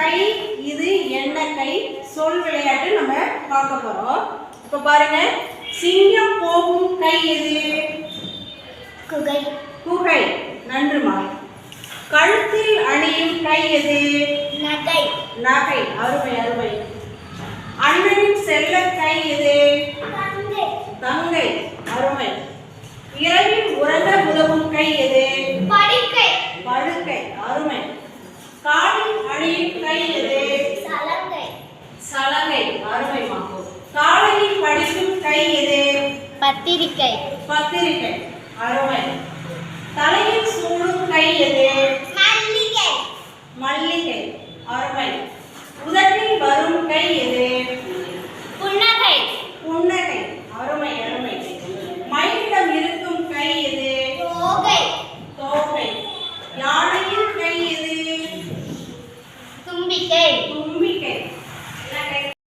கை இது என்ன கை சொல் விளையாட்டு நம்ம பார்க்க போறோம். இப்ப பாருங்க சிங்கம் போகும் கை எது குகை. குகை. நன்றுமா கழுத்தில் அணியும் கை எது நகை. நகை. அருமை அருமை. அண்ணனின் செல்ல கை எது தங்கை. அருமை. இரவில் உறங்க உதவும் கை எது படுக்கை. படுக்கை. அருமை. காலில் அணியும் கை எது சலங்கை சலங்கை அருமைமா காலையில் படிக்கும் கை எது பத்திரிக்கை. பத்திரிகை அருமை. தலையில் சூடும் கை எது? மல்லிகை. மல்லிகை. அருமை. உதட்டில் வரும் கை எது? புன்னகை. புன்னகை. அருமை அருமை. மயிலிடம் இருக்கும் கை எது? தோகை. தோகை. யானையில் கை எது? தும்பிக்கை.